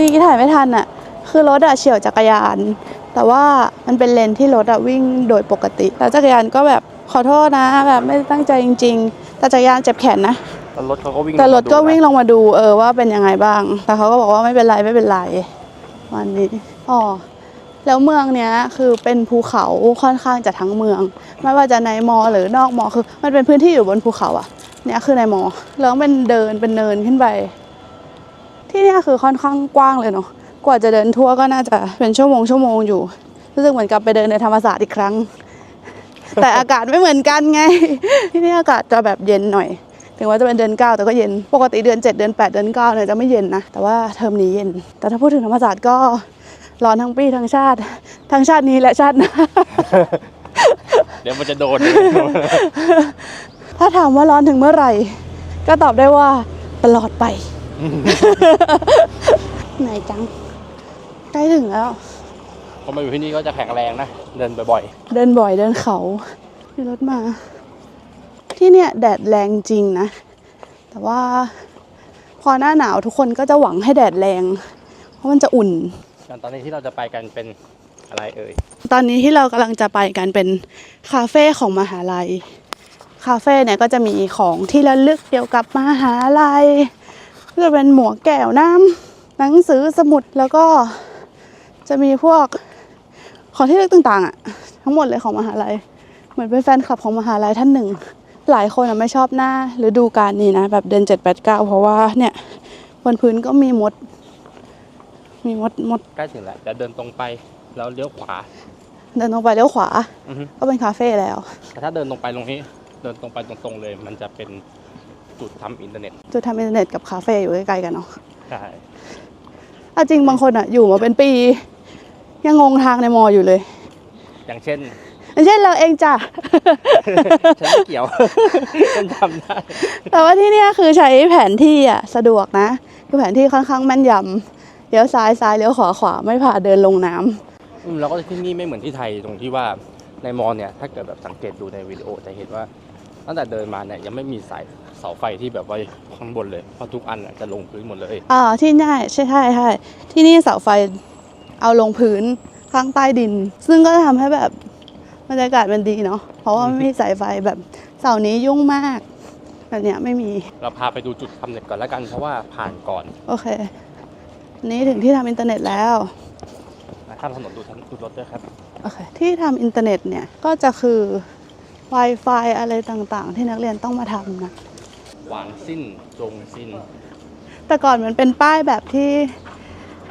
นี้ถ่ายไม่ทันอะคือรถอะเฉี่ยวจักรยาน แต่ว่ามันเป็นเลนที่รถอะวิ่งโดยปกติ แล้วจักรยานก็แบบขอโทษนะแบบไม่ได้ตั้งใจจริง ๆ แต่จักรยานเจ็บแขนนะแล้วรถเขาก็วิ่งแต่รถก็มาดูนะวิ่งลงมาดูเออว่าเป็นยังไงบ้าง แต่เขาก็บอกว่าไม่เป็นไรไม่เป็นไรวันนี้อ๋อแล้วเมืองเนี้ยคือเป็นภูเขาค่อนข้างจะทั้งเมือง ไม่ว่าจะในมอหรือนอกมอคือ มันเป็นพื้นที่อยู่บนภูเขาอะเนี่ยคือในมอแล้วเป็นเดินเป็นเนินขึ้นไป ที่เนี่ยคือค่อนข้างกว้างเลยเนาะกว่าจะเดินทั่วก็น่าจะเป็นชั่วโมงชั่วโมงอยู่รู้สึกเหมือนกับไปเดินในธรรมศาสตร์อีกครั้ง แต่อากาศไม่เหมือนกันไง ที่นี่อากาศจะแบบเย็นหน่อย ถึงว่าจะเป็นเดือนเก้าแต่ก็เย็นปกติเดือน7เดือน8เดือน9เนี่ยจะไม่เย็นนะ แต่ว่าเทอมนี้เย็น แต่ถ้าพูดถึงธรรมศาสตร์ก็ร้อนทั้งปีทั้งชาติ ทั้งชาตินี้และชาติหน้าเดี๋ยวมันจะโดน ถ้าถามว่าร้อนถึงเมื่อไหร่ ก็ตอบได้ว่าตลอดไป ไหนจัง ใกล้ถึงแล้ว พอมาอยู่ที่นี่ก็จะแข็งแรงนะ เดินบ่อยเดินบ่อยเดินเขามีรถมา ที่เนี่ยแดดแรงจริงนะ แต่ว่าพอหน้าหนาวทุกคนก็จะหวังให้แดดแรง เพราะมันจะอุ่น ๆอย่างตอนนี้ที่เราจะไปกันเป็นอะไรเอ่ย ตอนนี้ที่เรากำลังจะไปกันเป็นคาเฟ่ของมหาลัย คาเฟ่เนี่ยก็จะมีของที่ระลึกเกี่ยวกับมหาลัย ก็จะเป็นหมวกแก้วน้ำหนังสือสมุดแล้วก็จะมีพวกของที่ระลึกต่างๆอะทั้งหมดเลยของมหาลัย เหมือนเป็นแฟนคลับของมหาลัยท่านหนึ่ง หลายคนอะไม่ชอบหน้าฤดูกาลนี้นะ แบบเดือนเจ็ดแปดเก้าเพราะว่าเนี่ยบนพื้นก็มีมด มีมดมดใกล้ถึงแล้วเดี๋ยวเดินตรงไปแล้วเลี้ยวขวา เดินตรงไปเลี้ยวขวา อือฮึก็เป็นคาเฟ่แล้ว แต่ถ้าเดินตรงไปตรงนี้ เดินตรงไปตรงๆเลย มันจะเป็น จุดทำอินเทอร์เน็ตจุดทำอินเทอร์เน็ตกับคาเฟ่อยู่ใกล้ๆกันเนาะใช่เอาจริงบางคนอะอยู่มาเป็นปี ยังงงทางในมออยู่เลย อย่างเช่นอย่างเช่นเราเองจ้ะฉันไม่เกี่ยวฉันจำได้แต่ว่าที่เนี่ยคือใช้แผนที่อะสะดวกนะคือแผนที่ค่อนข้างแม่นยำเลี้ยวซ้ายซ้ายเลี้ยวขวาขวาไม่ผ่าเดินลงน้ำอืมแล้วก็ที่นี่ไม่เหมือนที่ไทยตรงที่ว่าในมอเนี่ยถ้าเกิดแบบสังเกตดูในวิดีโอจะเห็นว่าตั้งแต่เดินมาเนี่ยยังไม่มีสาย เสาไฟที่แบบว่าข้างบนเลยเพราะทุกอันน่ะจะลงพื้นหมดเลยอ่าที่นี่ใช่ใช่ใช่ที่นี่เสาไฟเอาลงพื้นข้างใต้ดิน ซึ่งก็ทำให้แบบบรรยากาศมันดีเนาะเพราะว่าไม่มีสายไฟแบบเสานี้ยุ่งมากแบบเนี้ยไม่มี เราพาไปดูจุดทำเน็ตก่อนแล้วกันเพราะว่าผ่านก่อน โอเคอันนี้ถึงที่ทำอินเทอร์เน็ตแล้วนะข้ามถนนดูทันดูรถด้วยครับ โอเค ที่ทำอินเทอร์เน็ตเนี่ยก็จะคือ Wi-Fi อะไรต่างๆ ที่นักเรียนต้องมาทำนะ หวางสิ้นจงสิ้น แต่ก่อนมันเป็นป้ายแบบที่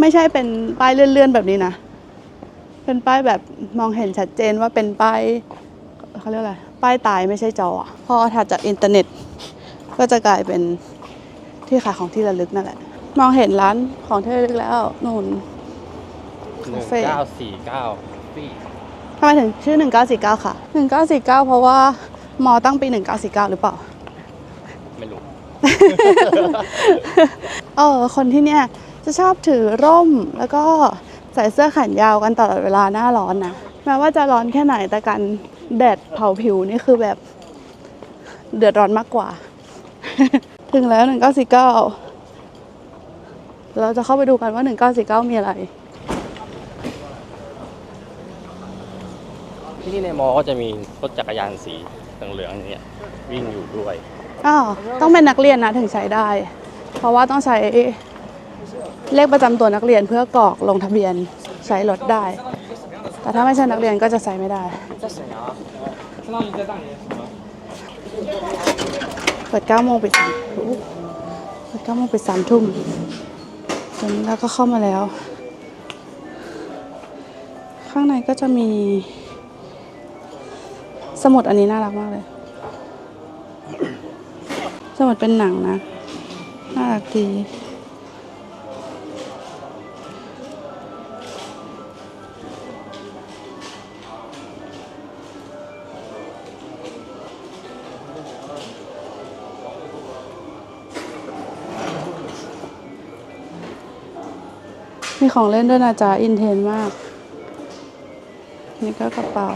ไม่ใช่เป็นป้ายเลื่อนๆแบบนี้นะ เป็นป้ายแบบมองเห็นชัดเจนว่าเป็นป้ายเขาเรียกอะไร ป้ายตายไม่ใช่จออะพอถัดจากอินเทอร์เน็ต ก็จะกลายเป็นที่ขายของที่ระลึกนั่นแหละ มองเห็นร้านของที่ระลึกแล้วนู่นหนึ่งคาเฟ่เก้าสี่เก้าฟี่ทำไมถึงชื่อ 1949 ค่ะ 1949 เพราะว่ามอตั้งปี 1949 หรือเปล่า ไม่รู้ เออคนที่เนี่ยจะชอบถือร่มแล้วก็ใส่เสื้อแขนยาวกันตลอดเวลาหน้าร้อนนะแม้ว่าจะร้อนแค่ไหนแต่การแดดเผาผิวนี่คือแบบเดือดร้อนมากกว่า ถึงแล้ว 1949 เราจะเข้าไปดูกันว่า 1949 มีอะไร ที่นี่ในมอก็จะมีรถจักรยานสีเหลืองๆอย่างเงี้ยวิ่งอยู่ด้วย ต้องเป็นนักเรียนนะถึงใช้ได้ เพราะว่าต้องใช้เลขประจำตัวนักเรียนเพื่อกรอกลงทะเบียนใช้รถได้ แต่ถ้าไม่ใช่นักเรียนก็จะใช้ไม่ได้เปิด9โมงปิดสามเปิด9โมงปิด3ทุ่มตอนนี้เราก็เข้ามาแล้ว ข้างในก็จะมี สมุดอันนี้น่ารักมากเลย สมุดเป็นหนังนะ น่ารักดีมีของเล่นด้วยนะจ๊ะ อินเทนมาก นี่ก็กระเป๋า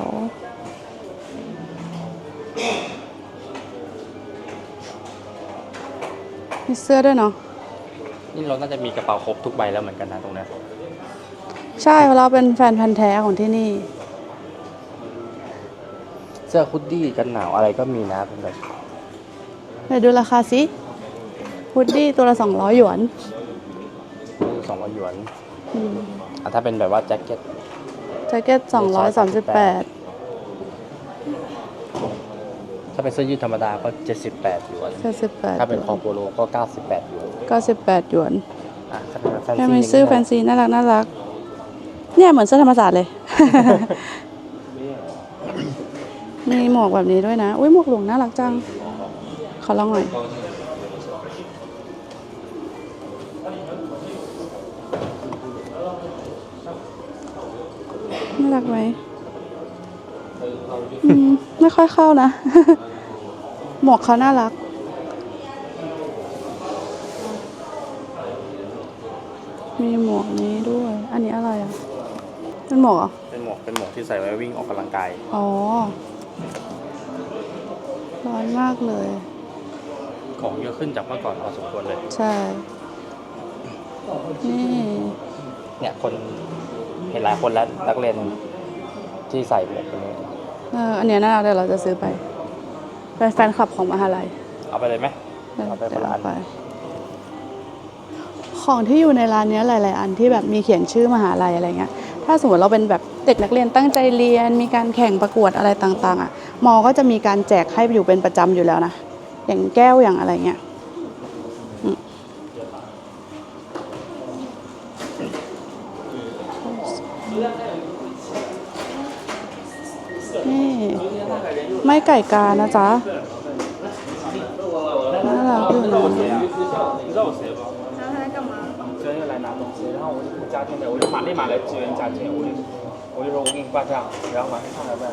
มีเสื้อด้วยเนาะนี่เราน่าจะมีกระเป๋าครบทุกใบแล้วเหมือนกันนะตรงเนี้ยใช่เพราะเราเป็นแฟนพันธ์แท้ของที่นี่ เสื้อคุดดี้กันหนาวอะไรก็มีนะเป็นแบบเดี๋ยวดูราคาสิฮูดดี้ตัวละ200หยวนสองร้อยหยวนอืมอะถ้าเป็นแบบว่าแจ็คเก็ตแจ็คเก็ต238 ถ้าเป็นเสื้อยืดธรรมดาก็ 78หยวน78ถ้าเป็นคอโปโลก็ 98หยวน98หยวนอะถ้าเป็นแฟนแค่ซีมีซื้อแฟนซีน่ารักน่ารัก เนี่ยเหมือนเสื้อธรรมศาสตร์เลย มีหมวกแบบนี้ด้วยนะ อุ้ยหมวกหลวงน่ารักจัง ขอลองหน่อย น่ารักไหม อืมไม่ค่อยเข้านะ หมวกเขาน่ารัก มีหมวกนี้ด้วย อันนี้อะไรอะ เป็นหมวกเหรอเป็นหมวกเป็นหมวกที่ใส่ไว้วิ่งออกกำลังกาย อ๋อ ร้อนมากเลย ของเยอะขึ้นจากเมื่อก่อนพอสมควรเลย ใช่ นี่ เนี่ยคนเห็นหลายคนแล้วนักเรียนที่ใส่หมวกตัวนี้ เอออันเนี้ยน่ารักเดี๋ยวเราจะซื้อไปเป็นแฟนคลับของมหาลัยเอาไปเลยไหมเอาไปคนละอันเดี๋ยวเาของที่อยู่ในร้านเนี้ยหลาย ๆ อันที่แบบมีเขียนชื่อมหาลัยอะไรเงี้ย ถ้าสมมติเราเป็นแบบเด็กนักเรียนตั้งใจเรียน มีการแข่งประกวดอะไรต่าง ๆ อะ มอก็จะมีการแจกให้อยู่เป็นประจำอยู่แล้วนะ อย่างแก้วอย่างอะไรเงี้ยอืมนี่ ไม่ไก่กานะจ๊ะ น่ารักอยู่นะ 你知道我谁吗？然后他在干嘛？昨天又来拿东西，然后我就不加进来，我就马立马来支援加进，我就我就说我给你挂账，然后马上上来问，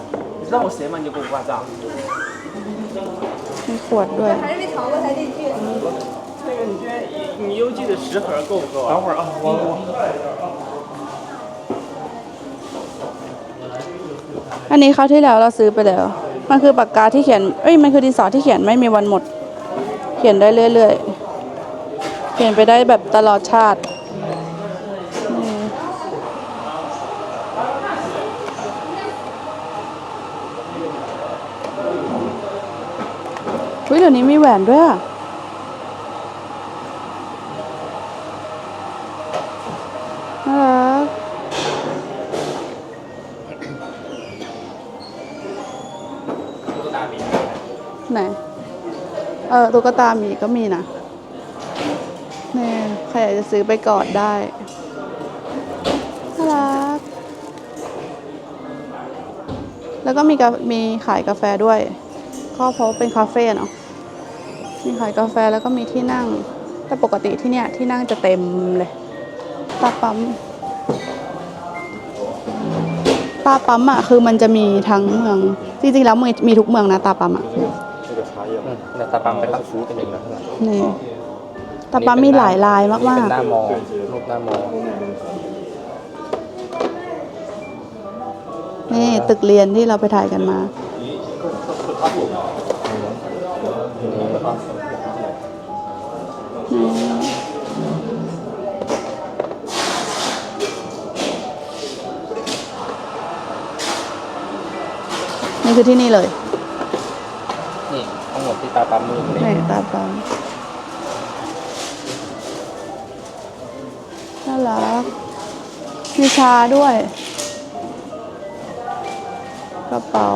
你知道我谁吗？你就给我挂账。 มีขวดด้วย 还是没逃过才进去。那个你今天你邮寄的十盒够不够啊？等会儿啊，我我。 อันนี้คราวที่แล้วเราซื้อไปแล้ว มันคือปากกาที่เขียน เอ้ย มันคือดินสอที่เขียนไม่มีวันหมด เขียนได้เรื่อยๆ เขียนไปได้แบบตลอดชาตินี่อุ้ยเดี๋ยวนี้มีแหวนด้วยอะน่ารัก ไหน เออตุ๊กตาหมีก็มีนะนี่ใครอยากจะซื้อไปกอดได้น่ารัก แล้วก็มีกามีขายกาแฟด้วยก็เพราะว่าเป็นคาเฟ่เนาะมีขายกาแฟแล้วก็มีที่นั่ง แต่ปกติที่เนี่ยที่นั่งจะเต็มเลยตาปั๊มตาปั๊มอะคือมันจะมีทั้งเมือง จริงๆแล้วมีมีทุกเมืองนะตาปั๊มอะ อืมในตาปังเป็นฟูเป็นหนึ่งนะนี่ตาปั๊มมีหลายลายมากเป็นๆหน้ามอรูปหน้ามอนี่ตึกเรียนที่เราไปถ่ายกันมานี่นี่คือที่นี่เลย นี่ ทั้งหมดที่ตาปั๊มมือไม่ตาปั๊มน่ารักมีชาด้วย กระเป๋า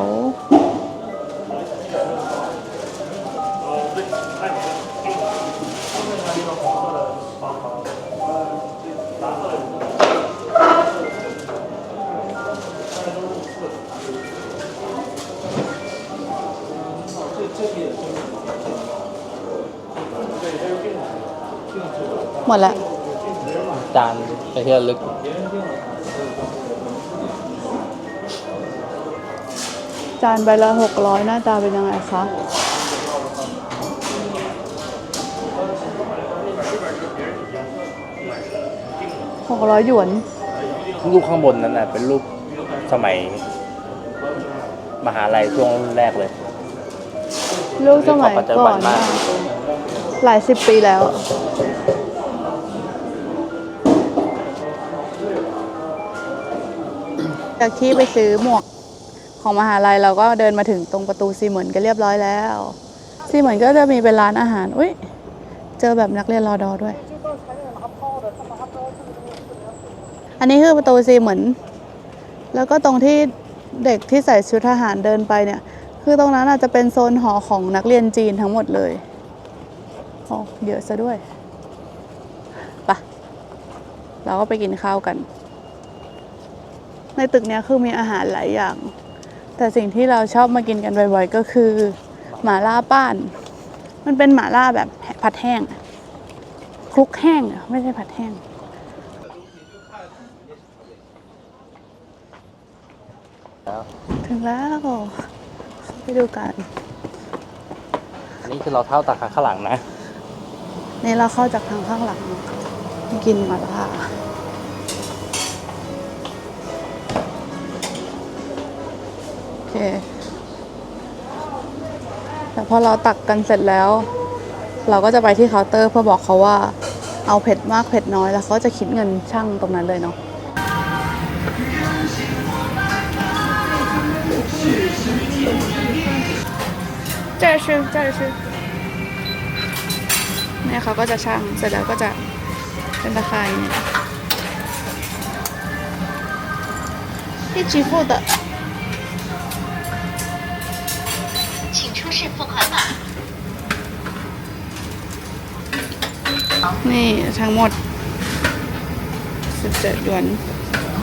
มดแล้วจานไปที่ระลึก จานใบละหกร้อยหน้าตาเป็นยังไงคะ หกร้อยหยวน รูปข้างบนนั้นน่ะเป็นรูปสมัย มหาลัยช่วงแรกเลยลูกสมัยปัจจุก่บัอนนมากหลายสิบปีแล้ว จากที่ไปซื้อหมวกของมหาลัยเราก็เดินมาถึงตรงประตูซีเหมือนกันเรียบร้อยแล้วซีเหมือนก็จะมีเป็นร้านอาหารอุ้ยเจอแบบนักเรียนรอดอด้วย อันนี้คือประตูซีเหมือน แล้วก็ตรงที่เด็กที่ใส่ชุดทหารเดินไปเนี่ย คือตรงนั้นอาจจะเป็นโซนหอของนักเรียนจีนทั้งหมดเลยโอ้เยอะซะด้วยไปะเราก็ไปกินข้าวกัน ในตึกเนี้ยคือมีอาหารหลายอย่าง แต่สิ่งที่เราชอบมากินกันบ่อยๆ ก็คือ หมาล่าป้าน มันเป็นหมาล่าแบบผัดแห้งอะคลุกแห้งอะไม่ใช่ผัดแห้งแล้วถึงแล้วไปดูกันอันนี่คือเราเท้าตาขาข้างหลังนะ นี่เราเข้าจากทางข้างหลัง กินหมาล่า เค แต่พอเราตักกันเสร็จแล้ว เราก็จะไปที่เคาน์เตอร์เพื่อบอกเขาว่า เอาเผ็ดมากเผ็ดน้อยแล้วเขาจะคิดเงินช่างตรงนั้นเลยเนาะ 这儿是这儿是เนี่ยเขาก็จะช่างเสร็จแล้วก็จะเป็นราคาอย่างนี้一起付的 นี่ทั้งหมด 17หยวน